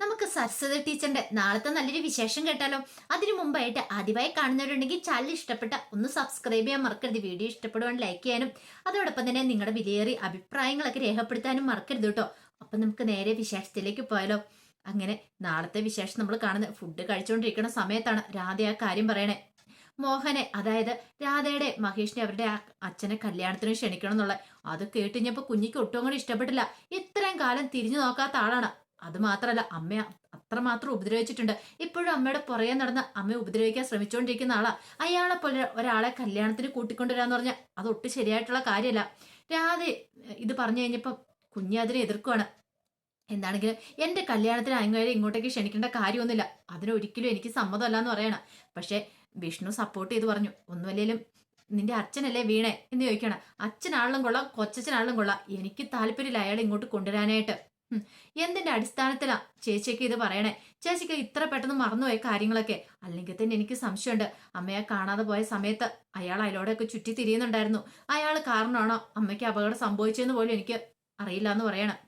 നമുക്ക് സരസ്വതി ടീച്ചറിന്റെ നാളത്തെ നല്ലൊരു വിശേഷം കേട്ടാലോ? അതിനു മുമ്പായിട്ട് ആദ്യമായി കാണുന്നവരുണ്ടെങ്കിൽ ചാനൽ ഇഷ്ടപ്പെട്ട ഒന്ന് സബ്സ്ക്രൈബ് ചെയ്യാൻ മറക്കരുത്. വീഡിയോ ഇഷ്ടപ്പെടുവാൻ ലൈക്ക് ചെയ്യാനും അതോടൊപ്പം തന്നെ നിങ്ങളുടെ വിലയേറിയ അഭിപ്രായങ്ങളൊക്കെ രേഖപ്പെടുത്താനും മറക്കരുത് കേട്ടോ. അപ്പൊ നമുക്ക് നേരെ വിശേഷത്തിലേക്ക് പോയാലോ? അങ്ങനെ നാളത്തെ വിശേഷം നമ്മൾ കാണുന്നത് ഫുഡ് കഴിച്ചുകൊണ്ടിരിക്കുന്ന സമയത്താണ് രാധ ആ കാര്യം പറയണേ. മോഹനെ അതായത് രാധയുടെ മഹേഷിനെ അവരുടെ അച്ഛനെ കല്യാണത്തിന് ക്ഷണിക്കണം എന്നുള്ള അത് കേട്ടുകഴിഞ്ഞപ്പോൾ കുഞ്ഞിക്ക് ഒട്ടും കൂടി ഇഷ്ടപ്പെട്ടില്ല. ഇത്രയും കാലം തിരിഞ്ഞു നോക്കാത്ത ആളാണ്. അത് മാത്രമല്ല അമ്മയെ അത്രമാത്രം ഉപദ്രവിച്ചിട്ടുണ്ട്. ഇപ്പോഴും അമ്മയുടെ പുറകെ നടന്ന് അമ്മയെ ഉപദ്രവിക്കാൻ ശ്രമിച്ചുകൊണ്ടിരിക്കുന്ന ആളാ. അയാളെ പോലെ ഒരാളെ കല്യാണത്തിന് കൂട്ടിക്കൊണ്ടുവരാന്ന് പറഞ്ഞാൽ അത് ഒട്ടും ശരിയായിട്ടുള്ള കാര്യമല്ല രാധ ഇത് പറഞ്ഞു കഴിഞ്ഞപ്പം കുഞ്ഞ് അതിനെ എതിർക്കുവാണ്. എന്താണെങ്കിലും എന്റെ കല്യാണത്തിന് അങ്ങേരെ ഇങ്ങോട്ടേക്ക് ക്ഷണിക്കേണ്ട കാര്യമൊന്നുമില്ല. അതിനൊരിക്കലും എനിക്ക് സമ്മതമല്ല എന്ന് പറയണം. പക്ഷേ വിഷ്ണു സപ്പോർട്ട് ചെയ്ത് പറഞ്ഞു ഒന്നുമല്ലേലും നിന്റെ അച്ഛനല്ലേ വീണേ? എന്ന് ചോദിക്കണം അച്ഛനാളിലും കൊള്ളാം കൊച്ചച്ഛനാളിലും കൊള്ളാം. എനിക്ക് താല്പര്യമില്ല അയാളെ ഇങ്ങോട്ട് കൊണ്ടുവരാനായിട്ട്. എന്തിന്റെ അടിസ്ഥാനത്തിലാ ചേച്ചിയൊക്കെ ഇത് പറയണേ? ചേച്ചിക്ക് ഇത്ര പെട്ടെന്ന് മറന്നുപോയ കാര്യങ്ങളൊക്കെ. അല്ലെങ്കിൽ തന്നെ എനിക്ക് സംശയമുണ്ട്. അമ്മയെ കാണാതെ പോയ സമയത്ത് അയാൾ അയാളോടൊക്കെ ചുറ്റി തിരിയുന്നുണ്ടായിരുന്നു. അയാൾ കാരണമാണോ അമ്മയ്ക്ക് അപകടം സംഭവിച്ചതെന്ന് പോലും എനിക്ക് അറിയില്ല എന്ന് പറയണം.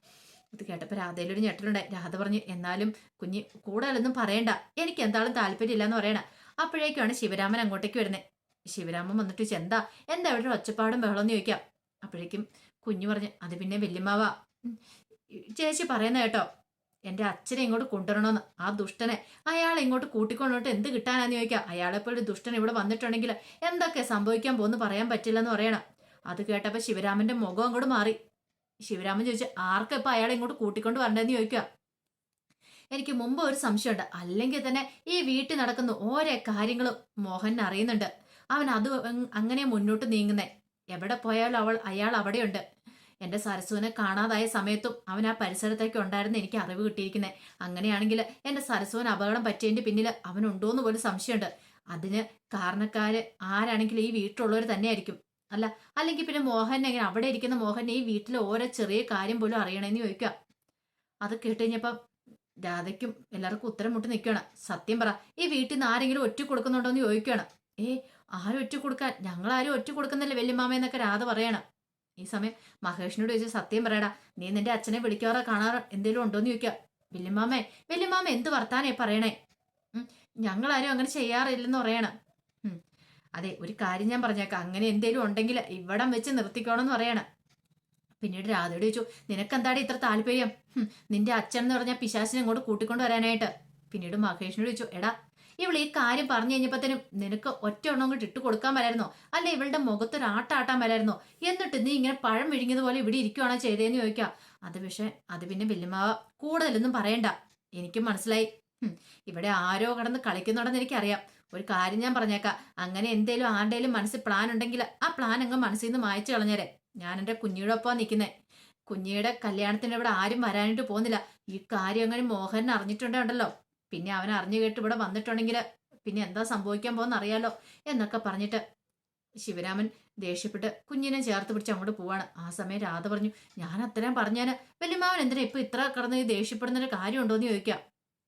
ഇത് കേട്ടപ്പോൾ രാധയിലൊരു ഞെട്ടലുണ്ടായി. രാധ പറഞ്ഞു എന്നാലും കുഞ്ഞ് കൂടുതലൊന്നും പറയണ്ട. എനിക്ക് എന്താളും താല്പര്യമില്ല എന്ന് പറയണ. അപ്പോഴേക്കാണ് ശിവരാമൻ അങ്ങോട്ടേക്ക് വരുന്നത് ശിവരാമൻ വന്നിട്ട് ചെന്താ എന്താ? ഇവിടെ ഒച്ചപ്പാടും ബഹളം എന്ന് ചോദിക്കാം? അപ്പോഴേക്കും കുഞ്ഞു പറഞ്ഞു അത് പിന്നെ വല്യമ്മാവ. ചേച്ചി പറയുന്ന കേട്ടോ എന്റെ അച്ഛനെ ഇങ്ങോട്ട് കൊണ്ടുവരണമെന്ന്. ആ ദുഷ്ടനെ അയാളെ ഇങ്ങോട്ട് കൂട്ടിക്കൊണ്ടോട്ട് എന്ത് കിട്ടാനാന്ന് ചോദിക്കുക അയാളെപ്പോഴും ദുഷ്ടൻ ഇവിടെ വന്നിട്ടുണ്ടെങ്കിൽ എന്തൊക്കെ സംഭവിക്കാൻ പോകുന്നു പറയാൻ പറ്റില്ലെന്ന് പറയണം. അത് കേട്ടപ്പോൾ ശിവരാമന്റെ മുഖം അങ്ങോട്ട് മാറി. ശിവരാമൻ ചോദിച്ചു ആർക്കും ഇപ്പൊ അയാളെ ഇങ്ങോട്ട് കൂട്ടിക്കൊണ്ട് വരണ്ടെന്ന് ചോദിക്കുക എനിക്ക് മുമ്പ് ഒരു സംശയമുണ്ട്. അല്ലെങ്കിൽ തന്നെ ഈ വീട്ടിൽ നടക്കുന്ന ഓരോ കാര്യങ്ങളും മോഹൻ അറിയുന്നുണ്ട്. അവൻ അത് അങ്ങനെ മുന്നോട്ട് നീങ്ങുന്നേ. എവിടെ പോയാലും അവൾ അയാൾ അവിടെയുണ്ട്. എന്റെ സരസുവിനെ കാണാതായ സമയത്തും അവൻ ആ പരിസരത്തേക്ക് ഉണ്ടായിരുന്ന എനിക്ക് അറിവ് കിട്ടിയിരിക്കുന്നത് അങ്ങനെയാണെങ്കിൽ എന്റെ സരസുവിന് അപകടം പറ്റിയതിന്റെ പിന്നിൽ അവനുണ്ടോന്ന് പോലും സംശയമുണ്ട്. അതിന് കാരണക്കാര് ആരാണെങ്കിലും ഈ വീട്ടിലുള്ളവർ തന്നെയായിരിക്കും. അല്ല അല്ലെങ്കിൽ പിന്നെ മോഹൻ എങ്ങനെ? അവിടെ ഇരിക്കുന്ന മോഹൻ ഈ വീട്ടിലെ ഓരോ ചെറിയ കാര്യം പോലും അറിയണമെന്ന് ചോദിക്കുക. അത് കേട്ടുകഴിഞ്ഞപ്പം രാധയ്ക്കും എല്ലാവർക്കും ഉത്തരം മുട്ടി നിൽക്കുകയാണ്. സത്യം പറ ഈ വീട്ടിൽ നിന്ന് ആരെങ്കിലും ഒറ്റ കൊടുക്കുന്നുണ്ടോ എന്ന് ചോദിക്കുകയാണ്. ഏ ആരും ഒറ്റ കൊടുക്കാൻ ഞങ്ങൾ ആരും ഒറ്റ കൊടുക്കുന്നില്ല വല്യമാമ എന്നൊക്കെ രാധ പറയണം. ഈ സമയം മഹേഷിനോട് ചോദിച്ചു സത്യം പറയടാ നീ നിന്റെ അച്ഛനെ വിളിക്കാറോ കാണാറോ എന്തേലും ഉണ്ടോന്ന് ചോദിക്കുക വല്യമ്മാമേ വല്യമ്മാമ എന്ത് വർത്താനേ പറയണേ? ഞങ്ങളാരും അങ്ങനെ ചെയ്യാറില്ലെന്ന് പറയണം. അതെ ഒരു കാര്യം ഞാൻ പറഞ്ഞേക്കാം. അങ്ങനെ എന്തേലും ഉണ്ടെങ്കിൽ ഇവിടം വെച്ച് നിർത്തിക്കണമെന്ന് പറയണം. പിന്നീട് രാധയോട് ചോദിച്ചു നിനക്കെന്താടി ഇത്ര താല്പര്യം? നിന്റെ അച്ഛൻ എന്ന് പറഞ്ഞാൽ പിശാസിനെ ഇങ്ങോട്ട് കൂട്ടിക്കൊണ്ട് വരാനായിട്ട്. പിന്നീട് മഹേഷിനോട് ചോദിച്ചു എടാ ഇവൾ ഈ കാര്യം പറഞ്ഞു കഴിഞ്ഞപ്പോഴത്തേനും നിനക്ക് ഒറ്റ എണ്ണം കൊണ്ട് ഇട്ട് കൊടുക്കാൻ വരായിരുന്നോ? അല്ല ഇവളുടെ മുഖത്തൊരു ആട്ടാട്ടാൻ വരായിരുന്നോ? എന്നിട്ട് നീ ഇങ്ങനെ പഴം വിഴുങ്ങിയതുപോലെ ഇവിടെ ഇരിക്കുവാണോ ചെയ്തതെന്ന് ചോദിക്കാം. അത് പക്ഷെ അത് പിന്നെ വല്യമാവ കൂടുതലൊന്നും പറയണ്ട. എനിക്കും മനസ്സിലായി. ഇവിടെ ആരോ കടന്ന് കളിക്കുന്നുണ്ടെന്ന് എനിക്കറിയാം. ഒരു കാര്യം ഞാൻ പറഞ്ഞേക്കാം. അങ്ങനെ എന്തേലും ആരുടെയും മനസ്സിൽ പ്ലാൻ ഉണ്ടെങ്കിൽ ആ പ്ലാൻ അങ്ങ് മനസ്സിൽ നിന്ന് മായച്ചു കളഞ്ഞേരെ. ഞാൻ എന്റെ കുഞ്ഞിയുടെ ഒപ്പം നിൽക്കുന്നേ. കുഞ്ഞിയുടെ കല്യാണത്തിന് ഇവിടെ ആരും വരാനായിട്ട് പോകുന്നില്ല. ഈ കാര്യം അങ്ങനെ മോഹൻ അറിഞ്ഞിട്ടുണ്ടല്ലോ പിന്നെ അവൻ അറിഞ്ഞു കേട്ട് ഇവിടെ വന്നിട്ടുണ്ടെങ്കിൽ പിന്നെ എന്താ സംഭവിക്കാൻ പോകുന്ന അറിയാലോ എന്നൊക്കെ പറഞ്ഞിട്ട് ശിവരാമൻ ദേഷ്യപ്പെട്ട് കുഞ്ഞിനെ ചേർത്ത് പിടിച്ച് അങ്ങോട്ട് പോവാണ്. ആ സമയം രാധ പറഞ്ഞു ഞാൻ അത്രയും പറഞ്ഞാൽ വല്യമാവൻ എന്തിനാ ഇപ്പൊ ഇത്ര കടന്ന് ഈ ദേഷ്യപ്പെടുന്ന ഒരു കാര്യമുണ്ടോ എന്ന് ചോദിക്കാം.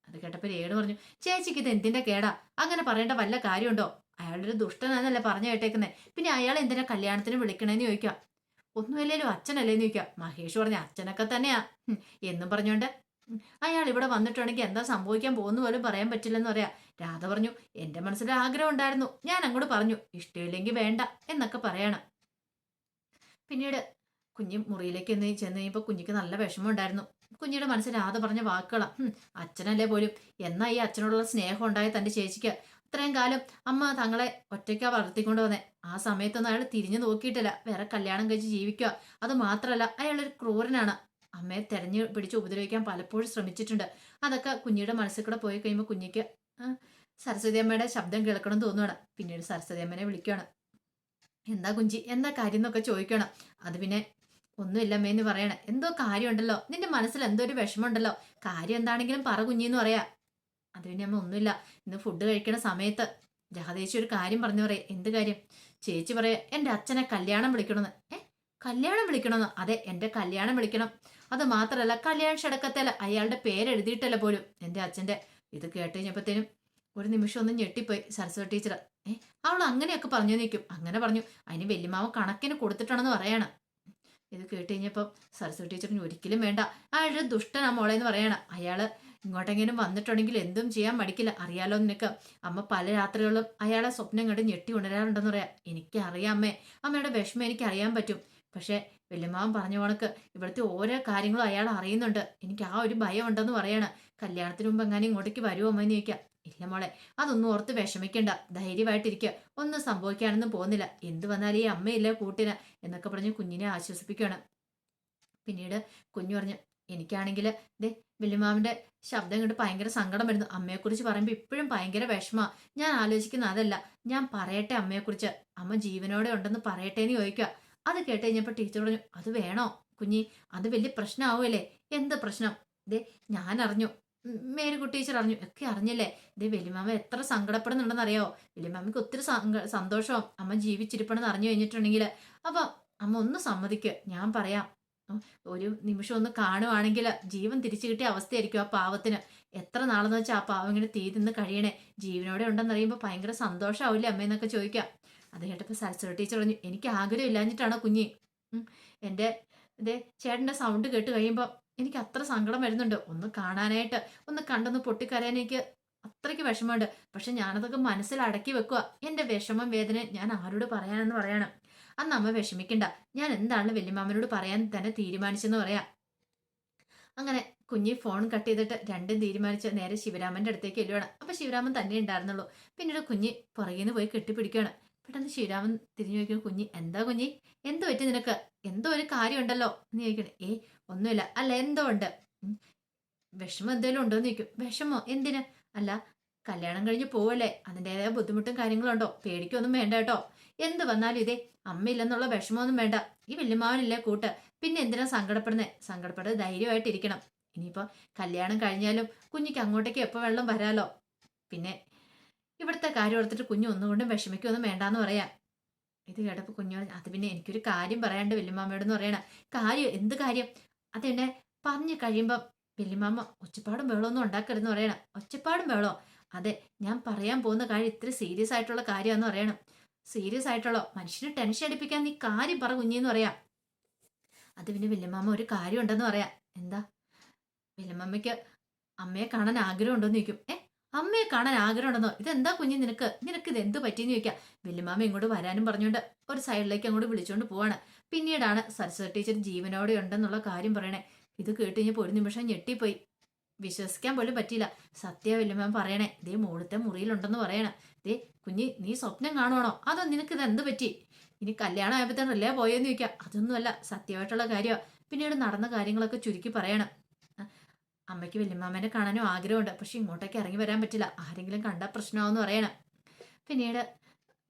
അത് കേട്ടപ്പോൾ രേണു പറഞ്ഞു ചേച്ചിക്ക് ഇത് എന്തിന്റെ കേടാ? അങ്ങനെ പറയേണ്ട വല്ല കാര്യമുണ്ടോ? അയാളൊരു ദുഷ്ടനാന്നല്ലേ പറഞ്ഞു കേട്ടേക്കുന്നേ. പിന്നെ അയാൾ എന്തിനാ കല്യാണത്തിന് വിളിക്കണേന്ന് ചോദിക്കാം. ഒന്നുമല്ലേലും അച്ഛനല്ലേന്ന് ചോദിക്കാം. മഹേഷ് പറഞ്ഞ അച്ഛനൊക്കെ തന്നെയാ. എന്നും പറഞ്ഞോണ്ട് ഉം, അയാൾ ഇവിടെ വന്നിട്ടുണ്ടെങ്കിൽ എന്താ സംഭവിക്കാൻ പോകുന്നു പോലും പറയാൻ പറ്റില്ലെന്ന് പറയാ. രാധ പറഞ്ഞു എന്റെ മനസ്സിൽ ആഗ്രഹം ഉണ്ടായിരുന്നു. ഞാൻ അങ്ങോട്ട് പറഞ്ഞു ഇഷ്ടമില്ലെങ്കിൽ വേണ്ട എന്നൊക്കെ പറയണം. പിന്നീട് കുഞ്ഞ് മുറിയിലേക്ക് എന്ന് ചെന്ന് കഴിഞ്ഞപ്പോൾ കുഞ്ഞിക്ക് നല്ല വിഷമം ഉണ്ടായിരുന്നു. കുഞ്ഞിയുടെ മനസ്സിൽ രാധ പറഞ്ഞ വാക്കുകളാ "ഹും, അച്ഛനല്ലേ പോലും. എന്നാ ഈ അച്ഛനോടുള്ള സ്നേഹം ഉണ്ടായ തന്റെ ചേച്ചിക്ക്? ഇത്രയും കാലം അമ്മ തങ്ങളെ ഒറ്റയ്ക്കാ വളർത്തിക്കൊണ്ട് വന്നേ. ആ സമയത്തൊന്നും അയാൾ തിരിഞ്ഞു നോക്കിയിട്ടില്ല. വേറെ കല്യാണം കഴിച്ച് ജീവിക്കുക അത് മാത്രമല്ല അയാളൊരു ക്രൂരനാണ്. അമ്മയെ തെരഞ്ഞു പിടിച്ച് ഉപദ്രവിക്കാൻ പലപ്പോഴും ശ്രമിച്ചിട്ടുണ്ട്. അതൊക്കെ കുഞ്ഞിയുടെ മനസ്സിൽ കൂടെ പോയി കഴിയുമ്പോൾ കുഞ്ഞിക്ക് സരസ്വതി അമ്മയുടെ ശബ്ദം കേൾക്കണം തോന്നുകയാണ് പിന്നീട് സരസ്വതി അമ്മനെ വിളിക്കുകയാണ് എന്താ കുഞ്ചി? എന്താ കാര്യം എന്നൊക്കെ ചോദിക്കണം അത് പിന്നെ ഒന്നുമില്ല അമ്മയെന്ന് പറയണേ. എന്തോ കാര്യമുണ്ടല്ലോ. നിന്റെ മനസ്സിൽ എന്തോ ഒരു വിഷമമുണ്ടല്ലോ. കാര്യം എന്താണെങ്കിലും പറ കുഞ്ഞിന്ന് പറയാ. അത് പിന്നെ അമ്മ ഒന്നുമില്ല. ഇന്ന് ഫുഡ് കഴിക്കണ സമയത്ത് ജഹദേശി ഒരു കാര്യം പറഞ്ഞു പറയാ. എന്ത് കാര്യം? ചേച്ചി പറയാ എന്റെ അച്ഛനെ കല്യാണം വിളിക്കണമെന്ന്. ഏ? കല്യാണം വിളിക്കണമെന്ന്? അതെ എന്റെ കല്യാണം വിളിക്കണം. അത് മാത്രമല്ല കല്യാണ ക്ഷടക്കത്തല്ല അയാളുടെ പേരെഴുതിയിട്ടല്ല പോലും. എന്റെ അച്ഛന്റെ ഇത് കേട്ട് കഴിഞ്ഞപ്പോഴത്തേനും ഒരു നിമിഷം ഒന്ന് ഞെട്ടിപ്പോയി സരസ്വതി ടീച്ചർ. ഏ അവൾ അങ്ങനെയൊക്കെ പറഞ്ഞു നിൽക്കും. അങ്ങനെ പറഞ്ഞു. അതിന് വല്യമാവ് കണക്കിന് കൊടുത്തിട്ടാണെന്ന് പറയണം. ഇത് കേട്ട് കഴിഞ്ഞപ്പം സരസ്വതി ടീച്ചറിന് ഒരിക്കലും വേണ്ട. അയാളൊരു ദുഷ്ടനാ മോളെ എന്ന് പറയണം. അയാൾ ഇങ്ങോട്ടെങ്കിലും വന്നിട്ടുണ്ടെങ്കിൽ എന്തും ചെയ്യാൻ മടിക്കില്ല. അറിയാലോ നിനക്ക്? അമ്മ പല രാത്രികളും അയാളെ സ്വപ്നം കണ്ട് ഞെട്ടി ഉണരാറുണ്ടെന്ന് പറയാം. എനിക്കറിയാം അമ്മേ. അമ്മയുടെ വിഷമം എനിക്ക് അറിയാൻ പറ്റും. പക്ഷേ വല്യമ്മാവൻ പറഞ്ഞ കണക്ക്. ഇവിടുത്തെ ഓരോ കാര്യങ്ങളും അയാൾ അറിയുന്നുണ്ട്. എനിക്ക് ആ ഒരു ഭയം ഉണ്ടെന്ന് പറയാണ്. കല്യാണത്തിന് മുമ്പ് എങ്ങനെ ഇങ്ങോട്ടേക്ക് വരുമോ അമ്മ എന്ന് ചോദിക്കാം. ഇല്ല മോളെ അതൊന്നും ഓർത്ത് വിഷമിക്കണ്ട. ധൈര്യമായിട്ടിരിക്കുക ഒന്നും സംഭവിക്കാനൊന്നും പോകുന്നില്ല. എന്ത് വന്നാലും ഈ അമ്മയില്ല കൂട്ടിന് എന്നൊക്കെ പറഞ്ഞ് കുഞ്ഞിനെ ആശ്വസിപ്പിക്കുകയാണ്. പിന്നീട് കുഞ്ഞു പറഞ്ഞു എനിക്കാണെങ്കിൽ ദേ വല്യമാവിന്റെ ശബ്ദം കണ്ട് ഭയങ്കര സങ്കടം വരുന്നു. അമ്മയെക്കുറിച്ച് പറയുമ്പോൾ ഇപ്പോഴും ഭയങ്കര വിഷമ. ഞാൻ ആലോചിക്കുന്ന അതല്ല. ഞാൻ പറയട്ടെ അമ്മയെക്കുറിച്ച്. അമ്മ ജീവനോടെ ഉണ്ടെന്ന് പറയട്ടെ എന്ന് ചോദിക്കുക അത് കേട്ട് ടീച്ചർ പറഞ്ഞു അത് വേണോ കുഞ്ഞി? അത് വലിയ പ്രശ്നമാവുമല്ലേ എന്ത് പ്രശ്നം? ദേ ഞാൻ അറിഞ്ഞു മേരി മേരിക്കുട്ടി ടീച്ചർ അറിഞ്ഞു. ഒക്കെ അറിഞ്ഞില്ലേ? ദേ വലിയമാമ എത്ര സങ്കടപ്പെടുന്നുണ്ടെന്ന് അറിയോ വലിയമാമയ്ക്ക് ഒത്തിരി സന്തോഷവും അമ്മ ജീവിച്ചിരിപ്പണെന്ന് അറിഞ്ഞു കഴിഞ്ഞിട്ടുണ്ടെങ്കിൽ. അപ്പൊ അമ്മ ഒന്ന് സമ്മതിക്ക്. ഞാൻ പറയാം. ഒരു നിമിഷം ഒന്ന് കാണുവാണെങ്കിൽ ജീവൻ തിരിച്ചു കിട്ടിയ അവസ്ഥയായിരിക്കും ആ പാവത്തിന്. എത്ര നാളെന്ന് വെച്ചാൽ ആ പാവം ഇങ്ങനെ തീ തിന്ന് കഴിയണേ? ജീവനോടെ ഉണ്ടെന്ന് അറിയുമ്പോൾ ഭയങ്കര സന്തോഷമാവില്ലേ അമ്മയെന്നൊക്കെ ചോദിക്കാം. അത് കേട്ടപ്പോൾ സരസ്വതി ടീച്ചർ പറഞ്ഞു എനിക്ക് ആഗ്രഹം ഇല്ലാഞ്ഞിട്ടാണോ കുഞ്ഞി? എന്റെ ഇതേ ചേട്ടന്റെ സൗണ്ട് കേട്ട് കഴിയുമ്പോൾ എനിക്ക് അത്ര സങ്കടം വരുന്നുണ്ട്. ഒന്ന് കാണാനായിട്ട് ഒന്ന് കണ്ടൊന്ന് പൊട്ടിക്കരയാൻ എനിക്ക് അത്രയ്ക്ക് വിഷമമുണ്ട്. പക്ഷെ ഞാനതൊക്കെ മനസ്സിൽ അടക്കി വെക്കുക എന്റെ വിഷമം വേദന ഞാൻ ആരോട് പറയാനെന്ന് പറയണം. അന്ന് അമ്മ വിഷമിക്കണ്ട. ഞാൻ എന്താണ് വല്യമാമനോട് പറയാൻ തന്നെ തീരുമാനിച്ചെന്ന് പറയാം. അങ്ങനെ കുഞ്ഞി ഫോൺ കട്ട് ചെയ്തിട്ട് രണ്ടും തീരുമാനിച്ച് നേരെ ശിവരാമന്റെ അടുത്തേക്ക് എല്ലുവാണ് അപ്പൊ ശിവരാമൻ തന്നെ ഉണ്ടായിരുന്നുള്ളൂ. പിന്നീട് കുഞ്ഞി പുറകിൽ നിന്ന് പോയി കെട്ടിപ്പിടിക്കുകയാണ് പെട്ടെന്ന് ശ്രീരാമൻ തിരിഞ്ഞു നോക്കിയ കുഞ്ഞി എന്താ കുഞ്ഞി? എന്തോ പറ്റി നിനക്ക്? എന്തോ ഒരു കാര്യമുണ്ടല്ലോ? എന്ന് ചോദിക്കണേ ഏ ഒന്നുമില്ല. അല്ല എന്തോ ഉണ്ട്. വിഷമം എന്തേലും ഉണ്ടോ? എന്ന് ചോദിക്കും. വിഷമോ? എന്തിന്? അല്ല കല്യാണം കഴിഞ്ഞ് പോവല്ലേ. അതിന്റെതായ ബുദ്ധിമുട്ടും കാര്യങ്ങളുണ്ടോ? പേടിക്കൊന്നും വേണ്ട കേട്ടോ. എന്ത് വന്നാലും ഇതേ അമ്മയില്ലെന്നുള്ള വിഷമമൊന്നും വേണ്ട. ഈ വല്യമാവനില്ലേ കൂട്ട്. പിന്നെ എന്തിനാ സങ്കടപ്പെടുന്നേ? സങ്കടപ്പെടാതെ ധൈര്യമായിട്ടിരിക്കണം. ഇനിയിപ്പോ കല്യാണം കഴിഞ്ഞാലും കുഞ്ഞിക്ക് അങ്ങോട്ടേക്ക് എപ്പോൾ വെള്ളം വരാലോ? പിന്നെ ഇവിടുത്തെ കാര്യം ഓർത്തിട്ട് കുഞ്ഞു ഒന്നുകൊണ്ടും വിഷമിക്കൊന്നും വേണ്ടാന്ന് പറയാം. ഇത് കേട്ടപ്പോൾ കുഞ്ഞു അത് പിന്നെ എനിക്കൊരു കാര്യം പറയാണ്ട് വല്യമാമയോടെന്ന് പറയണ. കാര്യം? എന്ത് കാര്യം? അതെന്നെ പറഞ്ഞു കഴിയുമ്പം വല്യമാമ ഒച്ചപ്പാടും ബഹളമൊന്നും ഉണ്ടാക്കരുതെന്ന് പറയണം. ഒച്ചപ്പാടും ബഹളോ അതെ ഞാൻ പറയാൻ പോകുന്ന കാര്യം ഇത്ര സീരിയസ് ആയിട്ടുള്ള കാര്യമാണെന്ന് പറയണം. സീരിയസ് ആയിട്ടുള്ള? മനുഷ്യനെ ടെൻഷൻ അടിപ്പിക്കാൻ നീ കാര്യം പറ കുഞ്ഞിന്ന് പറയാം. അത് പിന്നെ വല്യമാമ ഒരു കാര്യം ഉണ്ടെന്ന് പറയാം. എന്താ? വല്യമ്മയ്ക്ക് അമ്മയെ കാണാൻ ആഗ്രഹം ഉണ്ടോന്ന് ചോദിക്കും. ഏ? അമ്മയെ കാണാൻ ആഗ്രഹം ഉണ്ടെന്നോ ഇതെന്താ കുഞ്ഞ് നിനക്ക്? നിനക്ക് ഇത് എന്ത് പറ്റിയെന്ന് ചോദിക്കാം. വല്യമാമ ഇങ്ങോട്ട് വരാനും പറഞ്ഞുകൊണ്ട് ഒരു സൈഡിലേക്ക് അങ്ങോട്ട് വിളിച്ചുകൊണ്ട് പോവാണ്. പിന്നീടാണ് സരസ്വതി ടീച്ചർ ജീവനോടെ ഉണ്ടെന്നുള്ള കാര്യം പറയണേ. ഇത് കേട്ട് ഒരു നിമിഷം ഞെട്ടിപ്പോയി. വിശ്വസിക്കാൻ പോലും പറ്റിയില്ല. സത്യ വല്യമ്മ പറയണേ ദേ മുകളിലത്തെ മുറിയിലുണ്ടെന്ന് പറയണേ. ദേ കുഞ്ഞി നീ സ്വപ്നം കാണുവാണോ? അതോ നിനക്ക് ഇത് എന്ത് പറ്റി? ഇനി കല്യാണം ആയപ്പോഴത്തേനല്ലേ പോയെന്ന് ചോദിക്കാം. അതൊന്നുമല്ല സത്യമായിട്ടുള്ള കാര്യമാണ് പിന്നീട് നടന്ന കാര്യങ്ങളൊക്കെ ചുരുക്കി പറയണം. അമ്മയ്ക്ക് വല്യമ്മാമേനെ കാണാനും ആഗ്രഹമുണ്ട്. പക്ഷെ ഇങ്ങോട്ടേക്ക് ഇറങ്ങി വരാൻ പറ്റില്ല. ആരെങ്കിലും കണ്ടാൽ പ്രശ്നമാവെന്ന് പറയണം. പിന്നീട്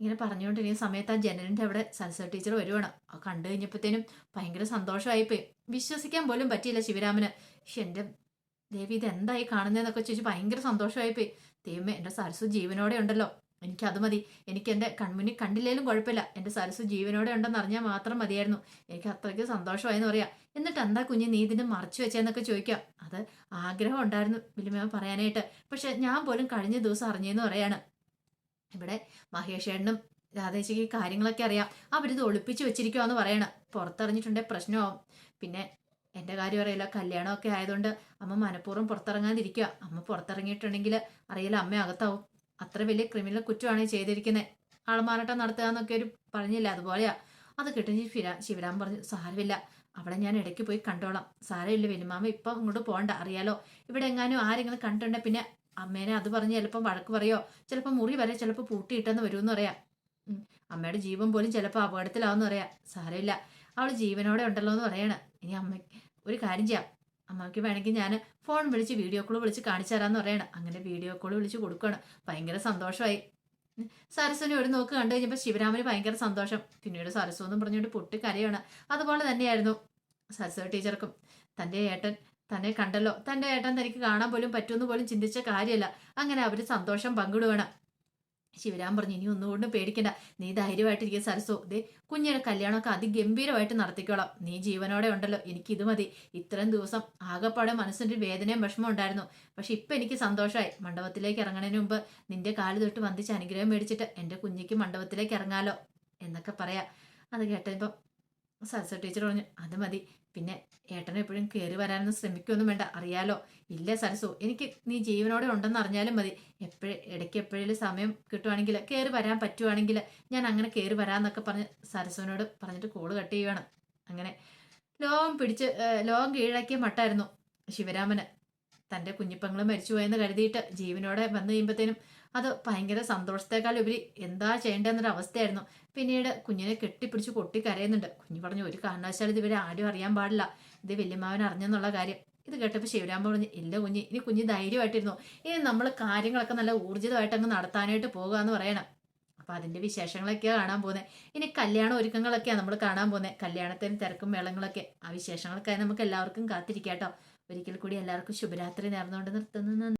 ഇങ്ങനെ പറഞ്ഞുകൊണ്ടിരിക്കുന്ന സമയത്ത് ആ ജനലിന്റെ അവിടെ സൽസർ ടീച്ചർ വരുവാണ്. ആ കണ്ടു കഴിഞ്ഞപ്പോഴത്തേനും ഭയങ്കര സന്തോഷമായിപ്പോയി. വിശ്വസിക്കാൻ പോലും പറ്റിയില്ല ശിവരാമന്. പക്ഷെ എന്റെ ദേവി ഇത് എന്തായി കാണുന്നതെന്നൊക്കെ ചോദിച്ചു ഭയങ്കര സന്തോഷമായിപ്പോയി. ദൈവമേ എന്റെ സരസ്വ ജീവനോടെ ഉണ്ടല്ലോ എനിക്ക് അത് മതി. എനിക്ക് എന്റെ കൺമുന്നിൽ കണ്ടില്ലേലും കുഴപ്പമില്ല. എന്റെ സരസ്വ ജീവനോടെ ഉണ്ടെന്ന് അറിഞ്ഞാൽ മാത്രം മതിയായിരുന്നു. എനിക്ക് അത്രയ്ക്ക് സന്തോഷമായെന്ന് പറയാം. എന്നിട്ട് എന്താ കുഞ്ഞ് നീ ഇതിനെ മറച്ചു വെച്ചെന്നൊക്കെ ചോദിക്കാം. അത് ആഗ്രഹം ഉണ്ടായിരുന്നു വലിയ പറയാനായിട്ട്. പക്ഷെ ഞാൻ പോലും കഴിഞ്ഞ ദിവസം അറിഞ്ഞെന്ന് പറയാണ്. ഇവിടെ മഹേഷേണനും രാധേശിക്ക് കാര്യങ്ങളൊക്കെ അറിയാം. അവരിത് ഒളിപ്പിച്ചു വെച്ചിരിക്കുവാന്ന് പറയണം. പുറത്തറിഞ്ഞിട്ടുണ്ടെങ്കിൽ പ്രശ്നമാവും. പിന്നെ എന്റെ കാര്യം അറിയില്ല. കല്യാണമൊക്കെ ആയതുകൊണ്ട് അമ്മ മനഃപൂർവം പുറത്തിറങ്ങാതിരിക്കുക അമ്മ പുറത്തിറങ്ങിയിട്ടുണ്ടെങ്കിൽ അറിയില്ല. അമ്മ അകത്താവും. അത്ര വലിയ ക്രിമിനൽ കുറ്റമാണ് ചെയ്തിരിക്കുന്നത് ആൾമാറാട്ടം നടത്തുക എന്നൊക്കെ ഒരു പറഞ്ഞില്ല? അതുപോലെയാ. അത് കിട്ടും ശിവരാ പറഞ്ഞു സാരമില്ല. അവളെ ഞാൻ ഇടയ്ക്ക് പോയി കണ്ടോളാം. സാരമില്ല വിനുമാമ ഇപ്പം ഇങ്ങോട്ട് പോകണ്ട അറിയാലോ. ഇവിടെ എങ്ങാനും ആരെങ്കിലും കണ്ടിട്ടുണ്ടെ? പിന്നെ അമ്മേനെ അത് പറഞ്ഞ് ചിലപ്പം വഴക്ക് പറയോ? ചിലപ്പോൾ മുറി വരെ ചിലപ്പോൾ പൂട്ടിയിട്ടെന്ന് വരുമെന്ന് പറയാം. അമ്മയുടെ ജീവൻ പോലും ചിലപ്പോൾ അപകടത്തിലാവെന്ന് പറയാം. സാരമില്ല. അവൾ ജീവനോടെ ഉണ്ടല്ലോ എന്ന് പറയണേ. ഇനി അമ്മ ഒരു കാര്യം ചെയ്യാം. അമ്മയ്ക്ക് വേണമെങ്കിൽ ഞാൻ ഫോൺ വിളിച്ച് വീഡിയോ കോൾ വിളിച്ച് കാണിച്ചു തരാമെന്ന് പറയണം. അങ്ങനെ വീഡിയോ കോൾ വിളിച്ച് കൊടുക്കണം ഭയങ്കര സന്തോഷമായി. സരസ്വനെ ഒരു നോക്ക് കണ്ടു കഴിഞ്ഞപ്പോൾ ശിവരാമന് ഭയങ്കര സന്തോഷം. പിന്നീട് സരസ്വ എന്നും പറഞ്ഞുകൊണ്ട് പൊട്ടി കരയാണ്. അതുപോലെ തന്നെയായിരുന്നു സരസ്വ ടീച്ചർക്കും. തന്റെ ഏട്ടൻ തന്നെ കണ്ടല്ലോ. തന്റെ ഏട്ടൻ തനിക്ക് കാണാൻ പോലും പറ്റുമെന്ന് പോലും ചിന്തിച്ച കാര്യമല്ല. അങ്ങനെ അവർ സന്തോഷം പങ്കിടുകയാണ് ശിവരാം പറഞ്ഞു ഇനി ഒന്നുകൊണ്ടും പേടിക്കണ്ട. നീ ധൈര്യമായിട്ടിരിക്കുക സരസു. ദേ കുഞ്ഞിയുടെ കല്യാണമൊക്കെ അതിഗംഭീരമായിട്ട് നടത്തിക്കോളാം. നീ ജീവനോടെ ഉണ്ടല്ലോ. എനിക്ക് ഇത് മതി. ഇത്രയും ദിവസം ആകെപ്പാടെ മനസ്സിന്റെ വേദനയും വിഷമം ഉണ്ടായിരുന്നു. പക്ഷെ ഇപ്പം എനിക്ക് സന്തോഷമായി. മണ്ഡപത്തിലേക്ക് ഇറങ്ങുന്നതിന് മുമ്പ് നിന്റെ കാൽ തൊട്ട് വന്ദിച്ച് അനുഗ്രഹം മേടിച്ചിട്ട് എന്റെ കുഞ്ഞിക്ക് മണ്ഡപത്തിലേക്ക് ഇറങ്ങാലോ എന്നൊക്കെ പറയാം. അത് കേട്ടപ്പം സരസ്വ ടീച്ചർ പറഞ്ഞു അത് മതി. പിന്നെ ഏട്ടനെ എപ്പോഴും കയറി വരാനൊന്നും ശ്രമിക്കൊന്നും വേണ്ട. അറിയാലോ? ഇല്ല സരസു എനിക്ക് നീ ജീവനോടെ ഉണ്ടെന്ന് അറിഞ്ഞാലും മതി. എപ്പോഴും ഇടയ്ക്ക് എപ്പോഴേലും സമയം കിട്ടുവാണെങ്കിൽ കയറി വരാൻ പറ്റുവാണെങ്കിൽ ഞാൻ അങ്ങനെ കയറി വരാമെന്നൊക്കെ പറഞ്ഞ് സരസുവിനോട് പറഞ്ഞിട്ട് കോൾ കട്ട് ചെയ്യുവാണ്. അങ്ങനെ ലോകം പിടിച്ച് ലോകം കീഴടക്കിയ മട്ടായിരുന്നു ശിവരാമന്. തന്റെ കുഞ്ഞിപ്പങ്ങൾ മരിച്ചുപോയെന്ന് കരുതിയിട്ട് ജീവനോടെ വന്നു കഴിയുമ്പോഴത്തേനും അത് ഭയങ്കര സന്തോഷത്തെക്കാൾ ഉപരി എന്താ ചെയ്യേണ്ടതെന്നൊരു അവസ്ഥയായിരുന്നു പിന്നീട് കുഞ്ഞിനെ കെട്ടിപ്പിടിച്ച് പൊട്ടി കരയുന്നുണ്ട് കുഞ്ഞു പറഞ്ഞു ഒരു കാരണവശാലും ഇത് ഇവരെ ആരും അറിയാൻ പാടില്ല. ഇത് വല്യമ്മാവൻ അറിഞ്ഞെന്നുള്ള കാര്യം. ഇത് കേട്ടപ്പോൾ ശിവരാമ പറഞ്ഞു ഇല്ല കുഞ്ഞ് ഇനി കുഞ്ഞ് ധൈര്യമായിട്ടിരുന്നു. ഇനി നമ്മൾ കാര്യങ്ങളൊക്കെ നല്ല ഊർജിതമായിട്ട് അങ്ങ് നടത്താനായിട്ട് പോകുക എന്ന് പറയണം. അപ്പൊ അതിന്റെ വിശേഷങ്ങളൊക്കെയാണ് കാണാൻ പോകുന്നത് ഇനി കല്യാണ ഒരുക്കങ്ങളൊക്കെയാണ് നമ്മൾ കാണാൻ പോകുന്നത് കല്യാണത്തിന് തിരക്കും മേളങ്ങളൊക്കെ. ആ വിശേഷങ്ങൾക്കായി നമുക്ക് എല്ലാവർക്കും കാത്തിരിക്കാം കേട്ടോ ഒരിക്കൽ കൂടി എല്ലാവർക്കും ശുഭരാത്രി നേർന്നുകൊണ്ട് നിർത്തുന്നു.